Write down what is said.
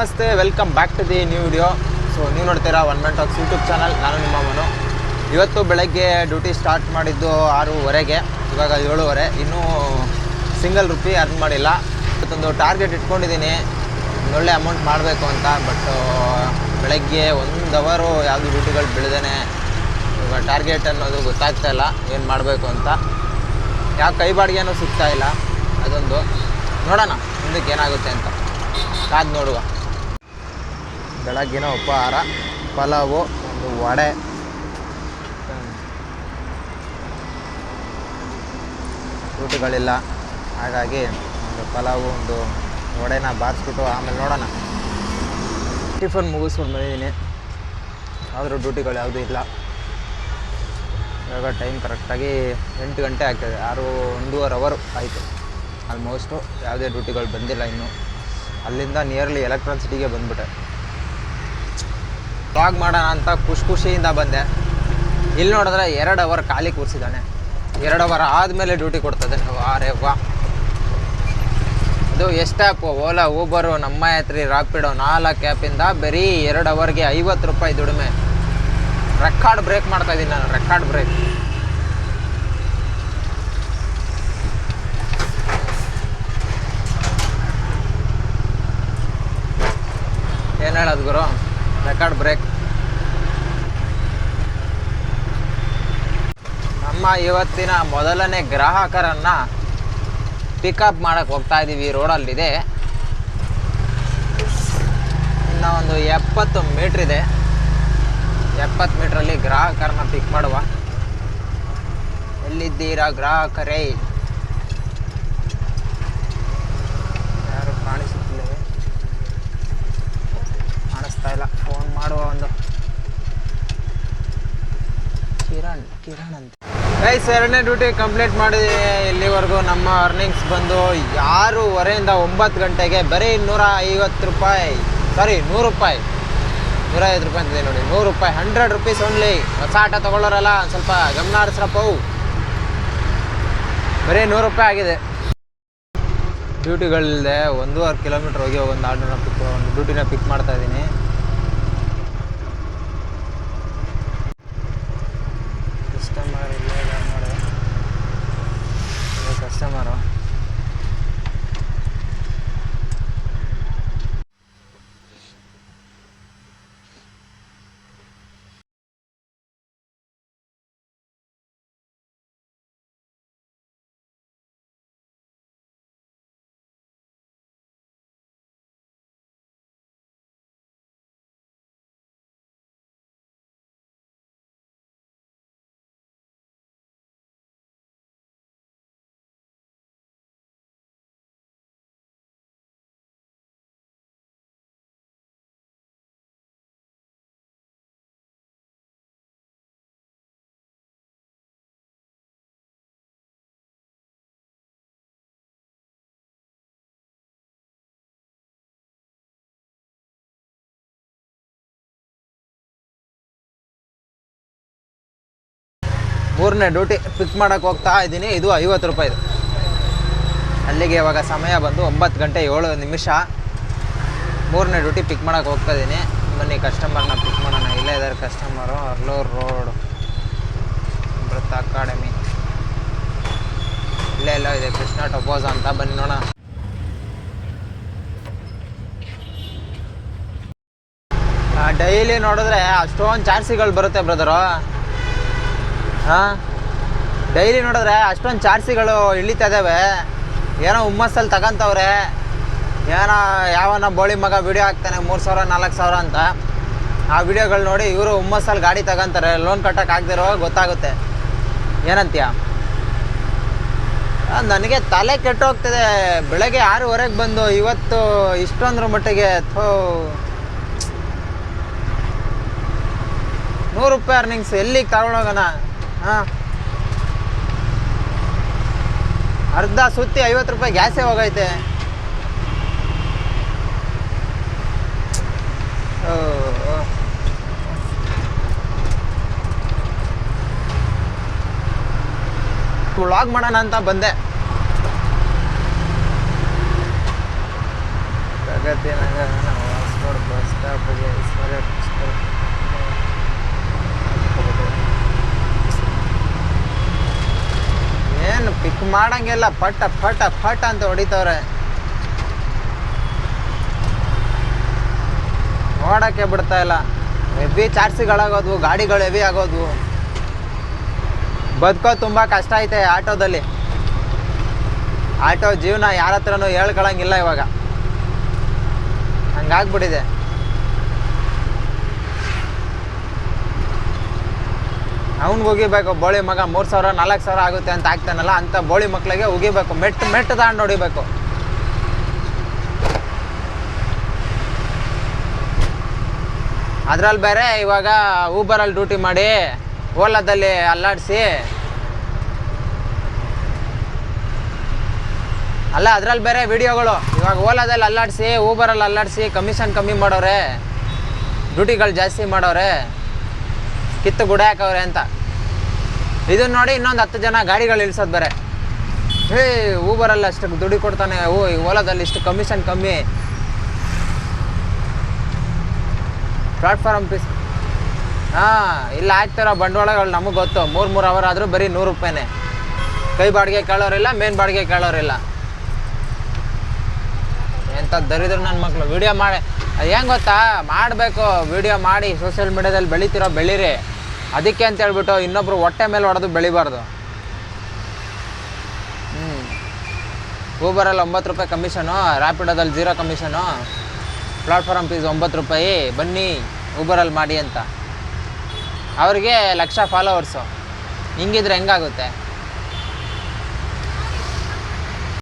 ನಮಸ್ತೆ welcome back to the new video so ನೀವು ನೋಡ್ತೀರಾ one made talks YouTube channel ನಾನು ನಿಮ್ಮ ಮನು. ಇವತ್ತು ಬೆಳಗ್ಗೆ ಡ್ಯೂಟಿ ಸ್ಟಾರ್ಟ್ ಮಾಡಿದ್ದು ಆರೂವರೆಗೆ, ಇವಾಗ ಏಳುವರೆ. ಇನ್ನೂ ಸಿಂಗಲ್ ರುಪಿ ಅರ್ನ್ ಮಾಡಿಲ್ಲ. ಇವತ್ತೊಂದು ಟಾರ್ಗೆಟ್ ಇಟ್ಕೊಂಡಿದ್ದೀನಿ. ಒಳ್ಳೆ ಅಮೌಂಟ್ ಮಾಡಬೇಕು ಅಂತ ಬಟ್ ಬೆಳಗ್ಗೆ ಒಂದು ಅವರು ಯಾವುದು ಡ್ಯೂಟಿಗಳು ಬೆಳೆದೇನೆ. ಇವಾಗ ಟಾರ್ಗೆಟ್ ಅನ್ನೋದು ಗೊತ್ತಾಗ್ತಾ ಇಲ್ಲ. ಏನು ಮಾಡಬೇಕು ಅಂತ. ಯಾವ ಕೈ ಬಾಡಿಗೆನೂ ಸಿಗ್ತಾ ಇಲ್ಲ. ಅದೊಂದು. ನೋಡೋಣ, ಮುಂದಕ್ಕೆ ಏನಾಗುತ್ತೆ ಅಂತ. ಕಾದು ನೋಡುವ. ಬೆಳಗ್ಗಿನ ಉಪಹಾರ, ಪಲಾವು, ಒಂದು ವಡೆ. ಊಟಗಳಿಲ್ಲ ಹಾಗಾಗಿ ಒಂದು ಪಲಾವು, ಒಂದು ವಡೆನ ಬಾರಿಸ್ಬಿಟ್ಟು ಆಮೇಲೆ ನೋಡೋಣ. ಟಿಫನ್ ಮುಗಿಸ್ಕೊಂಡು ಬಂದಿದ್ದೀನಿ. ಆದರೂ ಡ್ಯೂಟಿಗಳು ಯಾವುದೂ ಇಲ್ಲ. ಇವಾಗ ಟೈಮ್ ಕರೆಕ್ಟಾಗಿ ಎಂಟು ಗಂಟೆ ಆಗ್ತದೆ. ಆರು, ಒಂದೂವರೆ ಅವರು ಆಯಿತು. ಆಲ್ಮೋಸ್ಟು ಯಾವುದೇ ಡ್ಯೂಟಿಗಳು ಬಂದಿಲ್ಲ ಇನ್ನು. ಅಲ್ಲಿಂದ ನಿಯರ್ಲಿ ಎಲೆಕ್ಟ್ರಾನ್ ಸಿಟಿಗೆ ಬಂದ್ಬಿಟ್ಟೆ. ಬ್ಲಾಗ್ ಮಾಡೋಣ ಅಂತ ಖುಷಿ ಖುಷಿಯಿಂದ ಬಂದೆ. ಇಲ್ಲಿ ನೋಡಿದ್ರೆ ಎರಡು ಅವರ್ ಖಾಲಿ ಕೂರಿಸಿದ್ದಾನೆ. ಎರಡು ಅವರ್ ಆದಮೇಲೆ ಡ್ಯೂಟಿ ಕೊಡ್ತದೆ. ಆ ವಾ. ಇದು ಎಷ್ಟು ಆ್ಯಪು ಓಲಾ ಊಬರು ನಮ್ಮ ಯಾತ್ರಿ ರಾಪಿಡೋ ನಾಲ್ಕು ಆ್ಯಪಿಂದ ಬರೀ ಎರಡು ಅವರ್ಗೆ ಐವತ್ತು ರೂಪಾಯಿ ದುಡಿಮೆ. ರೆಕಾರ್ಡ್ ಬ್ರೇಕ್ ಮಾಡ್ತಾ ಇದ್ದೀನಿ ನಾನು ರೆಕಾರ್ಡ್ ಬ್ರೇಕ್ ಏನು ಹೇಳೋದು ಗುರು? ರೆಕಾರ್ಡ್ ಬ್ರೇಕ್ ನಮ್ಮ ಇವತ್ತಿನ ಮೊದಲನೇ ಗ್ರಾಹಕರನ್ನ ಪಿಕಪ್ ಮಾಡಕ್ಕೆ ಹೋಗ್ತಾ ಇದ್ದೀವಿ ರೋಡಲ್ಲಿದೆ ಇನ್ನು ಒಂದು ಎಪ್ಪತ್ತು ಮೀಟ್ರ್ ಇದೆ. ಎಪ್ಪತ್ತು ಮೀಟ್ರಲ್ಲಿ ಗ್ರಾಹಕರನ್ನ ಪಿಕ್ ಮಾಡುವ. ಎಲ್ಲಿದ್ದೀರಾ ಗ್ರಾಹಕರೇ ಯಾರು ಕಾಣಿಸುತ್ತಿಲ್ಲವೇ ಕಾಣಿಸ್ತಾ ಇಲ್ಲ ಫೋನ್ ಮಾಡುವ ಒಂದು. ಕಿರಣ್ ಕಿರಣ್ ಅಂತ. ಗೈಸ್ ಎರಡನೇ ಡ್ಯೂಟಿ ಕಂಪ್ಲೀಟ್ ಮಾಡಿದೆ ಇಲ್ಲಿವರೆಗೂ ನಮ್ಮ ಅರ್ನಿಂಗ್ಸ್ ಬಂದು ಆರೂವರೆಯಿಂದ ಒಂಬತ್ತು ಗಂಟೆಗೆ ಬರೀ ನೂರ ಐವತ್ತು ರೂಪಾಯಿ ಸಾರಿ ನೂರು ರೂಪಾಯಿ. ನೂರ ಐವತ್ತು ರೂಪಾಯಿ ಅಂತಿದೆ ನೋಡಿ ನೂರು ರೂಪಾಯಿ ಹಂಡ್ರೆಡ್ ರುಪೀಸ್ ಓನ್ಲಿ ಹೊಸ ಆಟ ತೊಗೊಳ್ಳೋರಲ್ಲ ಸ್ವಲ್ಪ ಗಮನ ಹರಿಸ್ರಪ್ಪವು ಬರೀ ನೂರು ರೂಪಾಯಿ ಆಗಿದೆ. ಡ್ಯೂಟಿಗಳಿಲ್ಲದೆ ಒಂದೂವರೆ ಕಿಲೋಮೀಟ್ರ್ ಹೋಗಿ ಒಂದು ಆರ್ಡರ್ನ ಪಿಕ್ ಒಂದು ಡ್ಯೂಟಿನ ಪಿಕ್ ಮಾಡ್ತಾ ಇದ್ದೀನಿ ಕಸ್ಟಮರ್ ಇಲ್ಲ ಮಾಡಿ ಕಸ್ಟಮರು ಮೂರನೇ ಡ್ಯೂಟಿ ಪಿಕ್ ಮಾಡೋಕೆ ಹೋಗ್ತಾ ಇದ್ದೀನಿ. ಇದು ಐವತ್ತು ರೂಪಾಯಿದು. ಅಲ್ಲಿಗೆ ಇವಾಗ ಸಮಯ ಬಂದು ಒಂಬತ್ತು ಗಂಟೆ ಏಳು ನಿಮಿಷ. ಮೂರನೇ ಡ್ಯೂಟಿ ಪಿಕ್ ಮಾಡೋಕೆ ಹೋಗ್ತಾ ಇದ್ದೀನಿ. ಬನ್ನಿ ಕಸ್ಟಮರ್ನ ಪಿಕ್ ಮಾಡೋಣ. ಇಲ್ಲೇ ಇದ್ದಾರೆ customer Harlur road Amrita academy ಇಲ್ಲೇ ಎಲ್ಲ ಇದೆ. ಕೃಷ್ಣ ಟೊಪೋಸ್ ಅಂತ. ಬನ್ನಿ, ನೋಡೋಣ. ಡೈಲಿ ನೋಡಿದ್ರೆ ಅಷ್ಟೊಂದು ಚಾರ್ಸಿಗಳು ಬರುತ್ತೆ ಬ್ರದರು ಹಾಂ? ಡೈಲಿ ನೋಡಿದ್ರೆ ಅಷ್ಟೊಂದು ಚಾರ್ಸಿಗಳು ಇಳಿತಾ ಇದ್ದಾವೆ ಏನೋ ಹುಮ್ಮಸ್ಸಲ್ಲಿ ತಗೊಂತವ್ರೆ. ಏನೋ ಯಾವನ ಬೋಳಿ ಮಗ ವಿಡಿಯೋ ಹಾಕ್ತಾನೆ, ಮೂರು ಸಾವಿರ, ನಾಲ್ಕು ಸಾವಿರ ಅಂತ. ಆ ವಿಡಿಯೋಗಳು ನೋಡಿ ಇವರು ಹುಮ್ಮಸ್ಸಲ್ಲಿ ಗಾಡಿ ತಗೊಂತಾರೆ. ಲೋನ್ ಕಟ್ಟಕ್ಕೆ ಆಗದಿರೋ ಗೊತ್ತಾಗುತ್ತೆ. ಏನಂತೀಯ? ನನಗೆ ತಲೆ ಕೆಟ್ಟೋಗ್ತದೆ ಬೆಳಗ್ಗೆ ಆರೂವರೆಗೆ ಬಂದು ಇವತ್ತು ಇಷ್ಟೊಂದ್ರ ಮಟ್ಟಿಗೆ ಥೋ. ನೂರು ರೂಪಾಯಿ ಅರ್ನಿಂಗ್ಸ್ ಎಲ್ಲಿಗೆ ತಗೊಂಡೋಗೋಣ? ಹಾಂ. ಅರ್ಧ ಸುತ್ತಿ ಐವತ್ತು ರೂಪಾಯಿ ಗ್ಯಾಸೇ ಹೋಗೈತೆ. ವ್ಲಾಗ್ ಮಾಡೋಣ ಅಂತ ಬಂದೆ. ಪ್ರಗತಿ ನಗರ ಬಸ್ ಸ್ಟಾಪ್ಗೆ ಏನು ಪಿಕ್ ಮಾಡಂಗಿಲ್ಲ ಪಟ ಪಟ ಪಟ ಅಂತ ಹೊಡಿತವ್ರೆ. ನೋಡಕ್ಕೆ ಬಿಡ್ತಾ ಇಲ್ಲ. ಹೆವಿ ಚಾರ್ಸಿಗಳಾಗೋದ್ವು ಗಾಡಿಗಳು ಹೆವಿ ಆಗೋದ್ವು ಬದುಕೋ ತುಂಬ ಕಷ್ಟ ಐತೆ ಆಟೋದಲ್ಲಿ. ಆಟೋ ಜೀವನ ಯಾರ ಹತ್ರನೂ ಹೇಳ್ಕೊಳಂಗಿಲ್ಲ ಇವಾಗ. ಹಂಗಾಗ್ಬಿಟ್ಟಿದೆ. ಅವ್ನಿಗೆ ಹೋಗಿಬೇಕು ಬೋಳಿ ಮಗ ಮೂರು ಸಾವಿರ, ನಾಲ್ಕು ಸಾವಿರ ಆಗುತ್ತೆ ಅಂತ ಆಗ್ತಾನಲ್ಲ, ಅಂತ ಬೋಳಿ ಮಕ್ಕಳಿಗೆ ಉಗಿಬೇಕು, ಮೆಟ್ಟು ಮೆಟ್ಟು ತಗೊಂಡು ಹೊಡಿಬೇಕು. ಅದ್ರಲ್ಲಿ ಬೇರೆ ಇವಾಗ ಊಬರಲ್ಲಿ ಡ್ಯೂಟಿ ಮಾಡಿ, ಓಲಾದಲ್ಲಿ ಅಲ್ಲಾಡಿಸಿ. ಅಲ್ಲ ಅದ್ರಲ್ಲಿ ಬೇರೆ ವಿಡಿಯೋಗಳು, ಇವಾಗ ಓಲಾದಲ್ಲಿ ಅಲ್ಲಾಡಿಸಿ ಊಬರಲ್ಲಿ ಅಲ್ಲಾಡಿಸಿ, ಕಮಿಷನ್ ಕಮ್ಮಿ ಮಾಡೋರೆ ಡ್ಯೂಟಿಗಳು ಜಾಸ್ತಿ ಮಾಡೋರೆ. ಕಿತ್ತು ಗುಡ ಹಾಕವ್ರೆ ಅಂತ. ಇದನ್ನ ನೋಡಿ ಇನ್ನೊಂದು ಹತ್ತು ಜನ ಗಾಡಿಗಳು ಇಳಿಸೋದು ಬರೇ. ಹೇ ಊಬರಲ್ಲಿ ಅಷ್ಟು ದುಡಿ ಕೊಡ್ತಾನೆ. ಓ, ಈ ಓಲಾದಲ್ಲಿ ಇಷ್ಟು ಕಮಿಷನ್ ಕಮ್ಮಿ. ಪ್ಲಾಟ್ಫಾರ್ಮ್ ಪೀಸ್ ಹಾಂ, ಇಲ್ಲಿ ಆಗ್ತಿರೋ ಬಂಡವಾಳಗಳು ನಮಗೆ ಗೊತ್ತು. ಮೂರು ಮೂರು ಅವರ್ ಆದರೂ ಬರೀ ನೂರು ರೂಪಾಯಿನೇ. ಕೈ ಬಾಡಿಗೆ ಕೇಳೋರಿಲ್ಲ, ಮೇನ್ ಬಾಡಿಗೆ ಕೇಳೋರಿಲ್ಲ. ಎಂಥ ದರಿದ್ರ ನನ್ನ ಮಕ್ಕಳು ವಿಡಿಯೋ ಮಾಡಿ. ಅದು ಹೆಂಗೆ ಗೊತ್ತಾ? ಮಾಡಬೇಕು ವಿಡಿಯೋ ಮಾಡಿ ಸೋಷಿಯಲ್ ಮೀಡ್ಯಾದಲ್ಲಿ ಬೆಳಿತಿರೋ ಬೆಳೀರಿ. ಅದಕ್ಕೆ ಅಂತ ಹೇಳ್ಬಿಟ್ಟು ಇನ್ನೊಬ್ರು ಹೊಟ್ಟೆ ಮೇಲೆ ಹೊಡೆದು ಬೆಳಿಬಾರ್ದು. ಹ್ಞೂ ಊಬರಲ್ಲಿ ಒಂಬತ್ತು ರೂಪಾಯಿ ಕಮಿಷನು ರ್ಯಾಪಿಡೋದಲ್ಲಿ ಜೀರೋ ಕಮಿಷನು ಪ್ಲಾಟ್ಫಾರ್ಮ್ ಫೀಸ್ ಒಂಬತ್ತು ರೂಪಾಯಿ. ಬನ್ನಿ ಊಬರಲ್ಲಿ ಮಾಡಿ ಅಂತ. ಅವ್ರಿಗೆ ಲಕ್ಷ ಫಾಲೋವರ್ಸು ಹಿಂಗಿದ್ರೆ ಹೆಂಗಾಗುತ್ತೆ?